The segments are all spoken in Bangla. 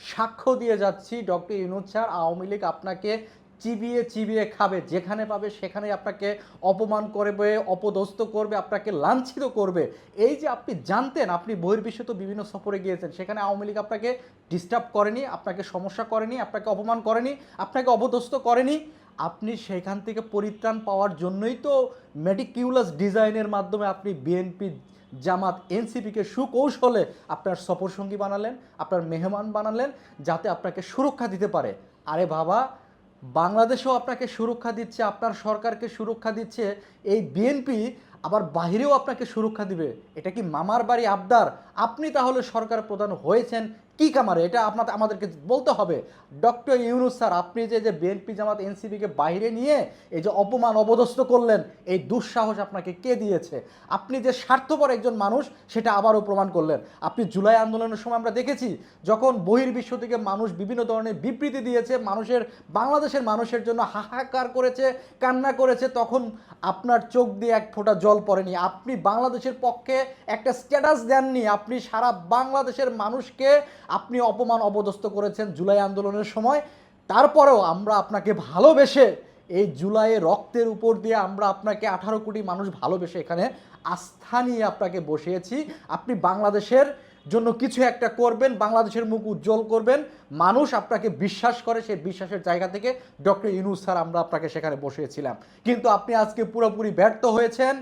সাক্ষ্য দিয়ে যাচ্ছি, ডক্টর ইউনুস স্যার। আওয়ামী লীগ আপনাকে চিবিয়ে চিবিয়ে খাবে, যেখানে পাবে সেখানে আপনাকে অপমান করবে, অপদস্থ করবে, আপনাকে লাঞ্ছিত করবে। এই যে আপনি জানতেন, আপনি বহির্বিশ্ব তো বিভিন্ন সফরে গিয়েছেন, সেখানে আওয়ামী লীগ আপনাকে ডিস্টার্ব করেনি, আপনাকে সমস্যা করেনি, আপনাকে অপমান করেনি, আপনাকে অপদস্থ করেনি। আপনি সেখান থেকে পরিত্রাণ পাওয়ার জন্যই তো মেডিকিউলাস ডিজাইনের মাধ্যমে আপনি বিএনপি জামাত এনসিপিকে সুকৌশলে আপনার সফরসঙ্গী বানালেন, আপনার মেহমান বানালেন, যাতে আপনাকে সুরক্ষা দিতে পারে। আরে বাবা, বাংলাদেশও আপনাকে সুরক্ষা দিচ্ছে, আপনার সরকারকে সুরক্ষা দিচ্ছে, এই বিএনপি আবার বাহিরেও আপনাকে সুরক্ষা দিবে। এটা কি মামার বাড়ি আবদার? আপনি তাহলে সরকার প্রধান হয়েছেন কি কামারে? এটা আপনার আমাদেরকে বলতে হবে। ডক্টর ইউনুস স্যার, আপনি যে যে বিএনপি জামাত এনসিপিকে বাইরে নিয়ে এই যে অপমান অবদস্থ করলেন, এই দুঃসাহস আপনাকে কে দিয়েছে? আপনি যে স্বার্থপর একজন মানুষ, সেটা আবারও প্রমাণ করলেন। আপনি জুলাই আন্দোলনের সময় আমরা দেখেছি, যখন বহির্বিশ্ব থেকে মানুষ বিভিন্ন ধরনের বিবৃতি দিয়েছে, মানুষের, বাংলাদেশের মানুষের জন্য হাহাকার করেছে, কান্না করেছে, তখন আপনার চোখ দিয়ে এক ফোঁটা জল পড়েনি। আপনি বাংলাদেশের পক্ষে একটা স্ট্যাটাস দেননি। আপনি সারা বাংলাদেশের মানুষকে আপনি অপমান অপদস্থ করেছেন জুলাই আন্দোলনের সময়। তারপরেও আমরা আপনাকে ভালোবেসে এই জুলাইয়ে রক্তের উপর দিয়ে আমরা আপনাকে আঠারো কোটি মানুষ ভালোবেসে এখানে আস্থা নিয়ে আপনাকে বসিয়েছি। আপনি বাংলাদেশের জন্য কিছু একটা করবেন, বাংলাদেশের মুখ উজ্জ্বল করবেন। মানুষ আপনাকে বিশ্বাস করে, সেই বিশ্বাসের জায়গা থেকে ডক্টর ইউনুস স্যার আমরা আপনাকে সেখানে বসিয়েছিলাম। কিন্তু আপনি আজকে পুরোপুরি ব্যর্থ হয়েছেন।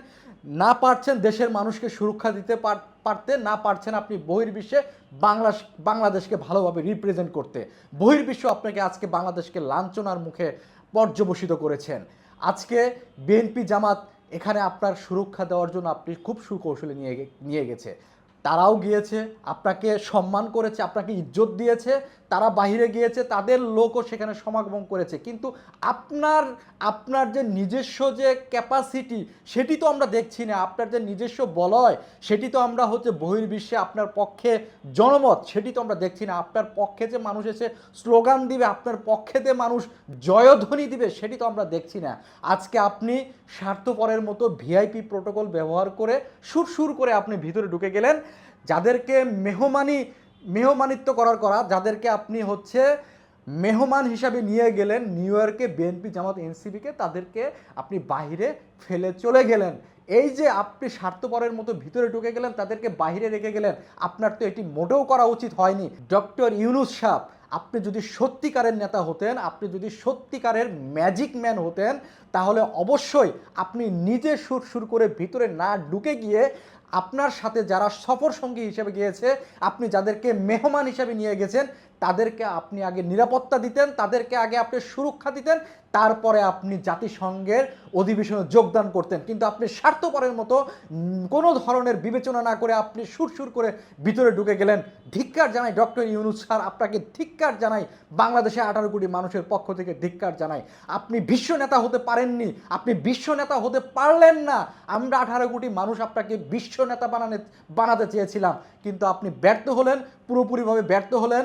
না পারছেন দেশের মানুষকে সুরক্ষা দিতে পার- পারতে, না পারছেন আপনি বহির্বিশ্বে বাংলা বাংলাদেশকে ভালোভাবে রিপ্রেজেন্ট করতে। বহির্বিশ্ব আপনাকে আজকে বাংলাদেশকে লাঞ্ছনার মুখে পর্যবসিত করেছেন। আজকে বিএনপি জামাত এখানে আপনার সুরক্ষা দেওয়ার জন্য আপনি খুব সুকৌশলে নিয়ে নিয়ে গেছে। তারাও গিয়েছে, আপনাকে সম্মান করেছে, আপনাকে ইজ্জত দিয়েছে, তারা বাইরে গিয়েছে, তাদের লোকও সেখানে সমাগম করেছে। কিন্তু আপনার আপনার যে নিজস্ব যে ক্যাপাসিটি সেটি তো আমরা দেখছি না। আপনার যে নিজস্ব বলয়, সেটি তো আমরা হচ্ছে বহির্বিশ্বে আপনার পক্ষে জনমত, সেটি তো আমরা দেখছি না। আপনার পক্ষে যে মানুষ এসে স্লোগান দিবে, আপনার পক্ষেতে মানুষ জয়ধ্বনি দিবে, সেটি তো আমরা দেখছি না। আজকে আপনি স্বার্থপরের মতো ভিআইপি প্রোটোকল ব্যবহার করে সুর সুর করে আপনি ভিতরে ঢুকে গেলেন। যাদেরকে মেহমানি, মেহমানিত্ব করার করা, যাদেরকে আপনি হচ্ছে মেহমান হিসাবে নিয়ে গেলেন নিউ ইয়র্কে বিএনপি জামাত এনসিপিকে তাদেরকে আপনি বাইরে ফেলে চলে গেলেন। এই যে আপনি স্বার্থপরের মতো ভিতরে ঢুকে গেলেন, তাদেরকে বাইরে রেখে গেলেন, আপনার তো এটি মোটেও করা উচিত হয়নি। ডক্টর ইউনুস সাহ আপনি যদি সত্যিকারের নেতা হতেন, আপনি যদি সত্যিকারের ম্যাজিক ম্যান হতেন, তাহলে অবশ্যই আপনি নিজে সুর সুর করে ভিতরে না ঢুকে গিয়ে আপনার সাথে যারা সফর সঙ্গী হিসেবে গিয়েছে আপনি যাদেরকে মেহমান হিসেবে নিয়ে গেছেন তাদেরকে আপনি আগে নিরাপত্তা দিতেন, তাদেরকে আগে আপনি সুরক্ষা দিতেন, তারপরে আপনি জাতিসংঘের অধিবেশনে যোগদান করতেন। কিন্তু আপনি স্বার্থপরের মতো কোনো ধরনের বিবেচনা না করে আপনি সুর সুর করে ভিতরে ঢুকে গেলেন। ধিক্কার জানাই ডক্টর ইউনুস স্যার, আপনাকে ধিক্কার জানাই। বাংলাদেশে আঠারো কোটি মানুষের পক্ষ থেকে ধিক্কার জানাই। আপনি বিশ্ব নেতা হতে পারেননি, আপনি বিশ্ব নেতা হতে পারলেন না। আমরা আঠারো কোটি মানুষ আপনাকে বিশ্ব নেতা বানানে, বানাতে চেয়েছিলাম। কিন্তু আপনি ব্যর্থ হলেন, পুরোপুরিভাবে ব্যর্থ হলেন।